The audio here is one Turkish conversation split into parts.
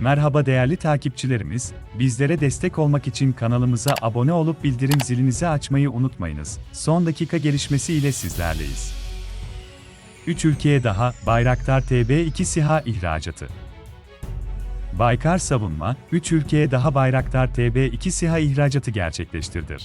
Merhaba değerli takipçilerimiz, bizlere destek olmak için kanalımıza abone olup bildirim zilinizi açmayı unutmayınız. Son dakika gelişmesi ile sizlerleyiz. 3 ülkeye daha Bayraktar TB2 SİHA ihracatı. Baykar Savunma, 3 ülkeye daha Bayraktar TB2 SİHA ihracatı gerçekleştirdi.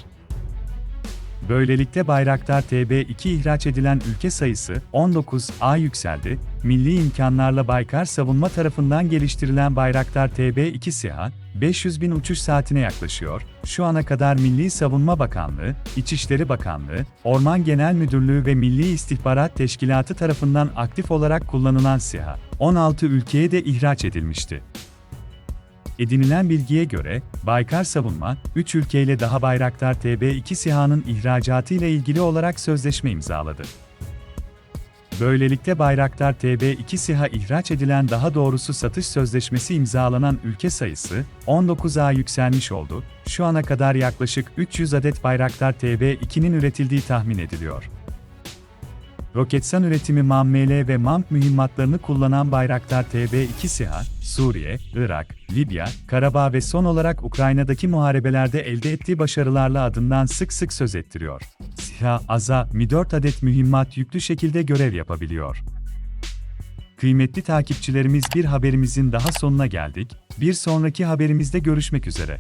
Böylelikle Bayraktar TB2 ihraç edilen ülke sayısı 19'a yükseldi. Milli imkanlarla Baykar Savunma tarafından geliştirilen Bayraktar TB2 SİHA, 500 bin uçuş saatine yaklaşıyor. Şu ana kadar Milli Savunma Bakanlığı, İçişleri Bakanlığı, Orman Genel Müdürlüğü ve Milli İstihbarat Teşkilatı tarafından aktif olarak kullanılan SİHA, 16 ülkeye de ihraç edilmişti. Edinilen bilgiye göre, Baykar Savunma, 3 ülkeyle daha Bayraktar TB2 SİHA'nın ihracatı ile ilgili olarak sözleşme imzaladı. Böylelikle Bayraktar TB2 SİHA ihraç edilen daha doğrusu satış sözleşmesi imzalanan ülke sayısı 19'a yükselmiş oldu. Şu ana kadar yaklaşık 300 adet Bayraktar TB2'nin üretildiği tahmin ediliyor. Roketsan üretimi MAM-ML ve MAMP mühimmatlarını kullanan Bayraktar TB2 SİHA, Suriye, Irak, Libya, Karabağ ve son olarak Ukrayna'daki muharebelerde elde ettiği başarılarla adından sık sık söz ettiriyor. SİHA, AZA, Mi-4 adet mühimmat yüklü şekilde görev yapabiliyor. Kıymetli takipçilerimiz bir haberimizin daha sonuna geldik. Bir sonraki haberimizde görüşmek üzere.